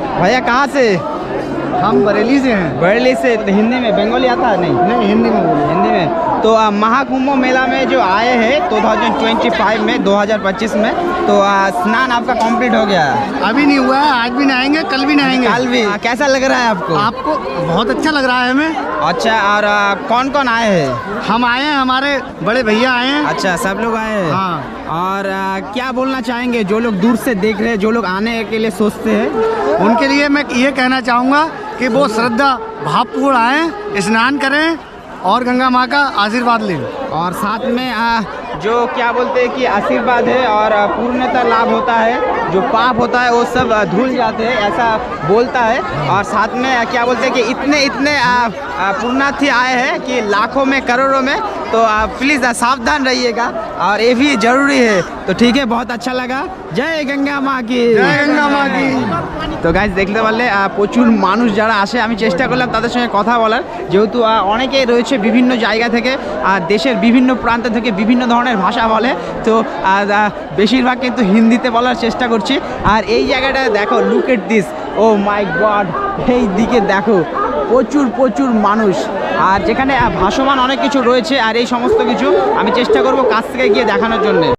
भैया कहाँ से? हम बरेली से हैं। बरेली से तो हिंदी में बंगाली आता है नहीं? नहीं हिंदी में बोलिए। हिंदी में। तो महाकुंभ मेला में जो आए हैं 2025 में 2025 में तो आ, स्नान आपका कंप्लीट हो गया। अभी नहीं हुआ है आज भी नहाएँगे कल भी नहाएँगे। कल भी। आ, कैसा लग रहा है आपको? आपको बहुत अच्छा लग रहा है हमें। अच्छा और आ, कौन कौन आए हैं? हम आए हैं हमारे बड़े भैया आए हैं। अच्छा सब लोग आए हैं? हाँ। और आ, क्या बोलना चाहेंगे जो लोग दूर से देख रहे हैं जो लोग आने के लिए सोचते हैं? उनके लिए मैं ये कहना चाहूँगा कि वो श्रद्धा भावपूर्ण आए स्नान करें और गंगा माँ का आशीर्वाद लें और साथ में आ, जो क्या बोलते हैं कि आशीर्वाद है और आ, पूर्णतः लाभ होता है जो पाप होता है वो सब आ, धुल जाते हैं ऐसा बोलता है और साथ में आ, क्या बोलते हैं कि इतने इतने आ, आ, पुण्यार्थी आए हैं कि लाखों में करोड़ों में तो प्लीज़ सावधान रहिएगा और ये भी जरूरी है तो ठीक है बहुत अच्छा लगा जय गंगा माँ की জয় গঙ্গা মা কি তো গাইজ দেখতে পারলে আহ, প্রচুর মানুষ যারা আসে আমি চেষ্টা করলাম তাদের সঙ্গে কথা বলার যেহেতু আহ, অনেকেই রয়েছে বিভিন্ন জায়গা থেকে আর দেশের বিভিন্ন প্রান্ত থেকে বিভিন্ন ধরনের ভাষা বলে। তো বেশিরভাগ কিন্তু হিন্দিতে বলার চেষ্টা করছি। আর এই জায়গাটা দেখো look at this oh my god এই দিকে দেখো, প্রচুর প্রচুর মানুষ। আর যেখানে ভাসমান অনেক কিছু রয়েছে আর এই সমস্ত কিছু আমি চেষ্টা করব কাছ থেকে গিয়ে দেখানোর জন্য।